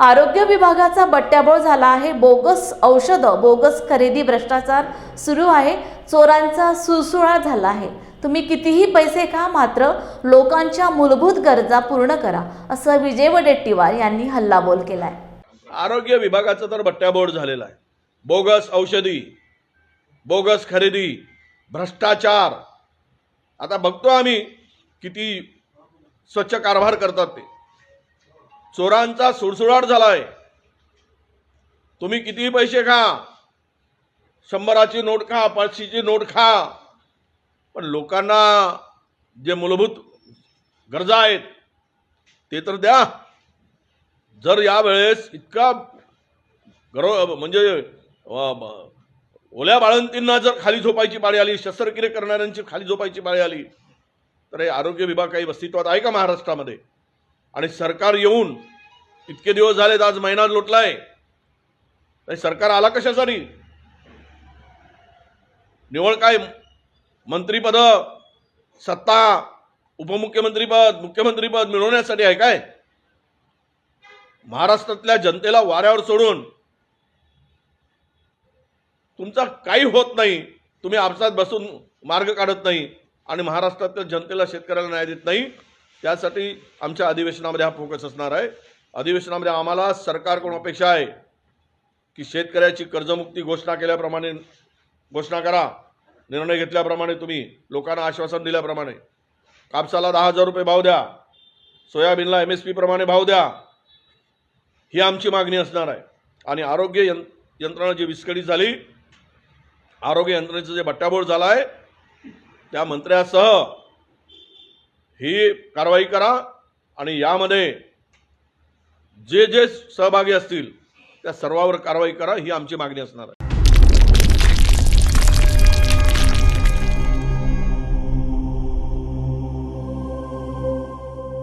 आरोग्य विभागाचा बट्ट्याबोळ झाला आहे. बोगस औषधं बोगस खरेदी भ्रष्टाचार सुरू आहे. चोरांचा सुळसुळा झाला आहे. तुम्ही कितीही पैसे खा मात्र लोकांच्या मूलभूत गरजा पूर्ण करा असं विजय वडेट्टीवार यांनी हल्लाबोल केलाय. आरोग्य विभागाचं तर बट्ट्याबोळ झालेला आहे. बोगस औषधी बोगस खरेदी भ्रष्टाचार. आता बघतो आम्ही किती स्वच्छ कारभार करतात ते. चोरांचा सुळसुळाट झाला आहे तुम्ही कितीही पैसे खा. शंभराची नोट खा पाचशेची नोट खा. पण लोकांना जे मूलभूत गरजा आहेत ते तर द्या. जर यावेळेस इतका गर म्हणजे ओल्या बाळंतींना जर खाली झोपायची पाळी आली शस्त्रक्रिया करणाऱ्यांची खाली झोपायची पाळी आली तर हे आरोग्य विभाग काही अस्तित्वात आहे का महाराष्ट्रामध्ये? आणि सरकार येऊन इतके दिवस झालेत आज महिना लोटलाय. नाही सरकार आला कशासाठी? निवळ काय मंत्रीपद सत्ता उपमुख्यमंत्रीपद मुख्यमंत्रीपद मिळवण्यासाठी आहे काय? महाराष्ट्रातल्या जनतेला वाऱ्यावर सोडून तुमचा काही होत नाही. तुम्ही आपसात बसून मार्ग काढत नाही आणि महाराष्ट्रातल्या जनतेला शेतकऱ्याला न्याय देत नाही. त्यासाठी आमच्या अधिवेशनामध्ये हा फोकस असणार आहे. अधिवेशनामध्ये आम्हाला सरकारकडून अपेक्षा आहे की शेतकऱ्याची कर्जमुक्ती घोषणा केल्याप्रमाणे घोषणा करा. निर्णय घेतल्याप्रमाणे तुम्ही लोकांना आश्वासन दिल्याप्रमाणे. कापसाला दहा हजार रुपये भाव द्या. सोयाबीनला एम एस पी प्रमाणे भाव द्या. ही आमची मागणी असणार आहे. आणि आरोग्य यं यंत्रणा जी विस्कळीत झाली आरोग्य यंत्रणेचं जे बट्ट्याबोळ झाला आहे त्या मंत्र्यासह ही कारवाई करा आणि यामध्ये जे जे सहभागी असतील त्या सर्वावर कारवाई करा ही आमची मागणी असणार आहे.